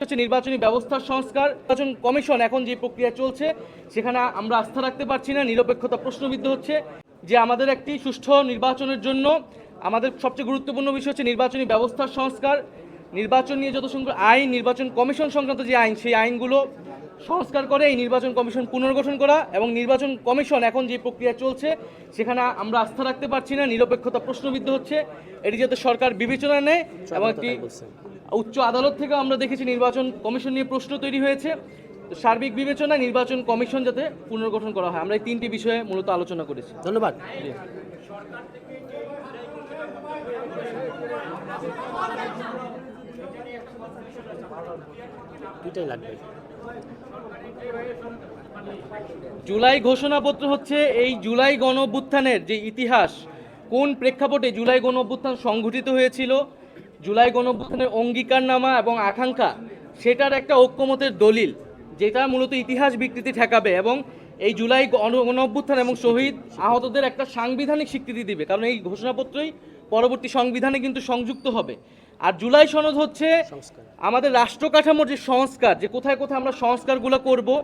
হচ্ছে নির্বাচনী ব্যবস্থার সংস্কার নির্বাচন কমিশন এখন যে প্রক্রিয়া চলছে সেখানে আমরা আস্থা রাখতে পারছি না নিরপেক্ষতা প্রশ্নবিদ্ধ হচ্ছে যে আমাদের একটি সুষ্ঠু নির্বাচনের জন্য আমাদের সবচেয়ে গুরুত্বপূর্ণ বিষয় হচ্ছে নির্বাচনী ব্যবস্থার সংস্কার নির্বাচন নিয়ে যত সংখ্যক আইন নির্বাচন কমিশন সংক্রান্ত যে আইন সেই আইনগুলো সংস্কার করে এই নির্বাচন কমিশন পুনর্গঠন করা এবং নির্বাচন কমিশন এখন যে প্রক্রিয়া চলছে সেখানে আমরা আস্থা রাখতে পারছি না নিরপেক্ষতা প্রশ্নবিদ্ধ হচ্ছে এটি যাতে সরকার বিবেচনা নেয় এবং একটি উচ্চ আদালত থেকে আমরা দেখেছি নির্বাচন কমিশন নিয়ে প্রশ্ন তৈরি হয়েছে। সার্বিক বিবেচনায় নির্বাচন কমিশন যাতে পুনর্গঠন করা হয়। আমরা এই তিনটি বিষয়ে মূলত আলোচনা করেছি। ধন্যবাদ। লাগবে। জুলাই ঘোষণাপত্র হচ্ছে এই জুলাই গণঅভ্যুত্থানের যে ইতিহাস কোন প্রেক্ষাপটে জুলাই গণ অভ্যুত্থান সংঘটিত হয়েছিল জুলাই গণ অভ্যুত্থানের অঙ্গীকারনামা এবং আকাঙ্ক্ষা সেটার একটা ঐক্যমতের দলিল যেটা মূলত ইতিহাস বিকৃতি ঠেকাবে এবং এই জুলাই গণ- গণ এবং শহীদ আহতদের একটা সাংবিধানিক স্বীকৃতি দিবে। কারণ এই ঘোষণাপত্রই পরবর্তী সংবিধানে কিন্তু সংযুক্ত হবে। আর জুলাই সনদ হচ্ছে আমাদের রাষ্ট্র কাঠামোর যে সংস্কার যে কোথায় কোথায় আমরা সংস্কারগুলো করব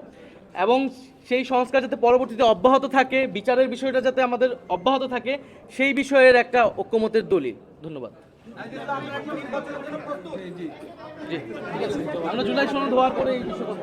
এবং সেই সংস্কার যাতে পরবর্তীতে অব্যাহত থাকে বিচারের বিষয়টা যাতে আমাদের অব্যাহত থাকে সেই বিষয়ের একটা ঐক্যমতের দলিল। ধন্যবাদ। আমরা জুলাই সনদ হওয়ার পরে এই বিষয়ে।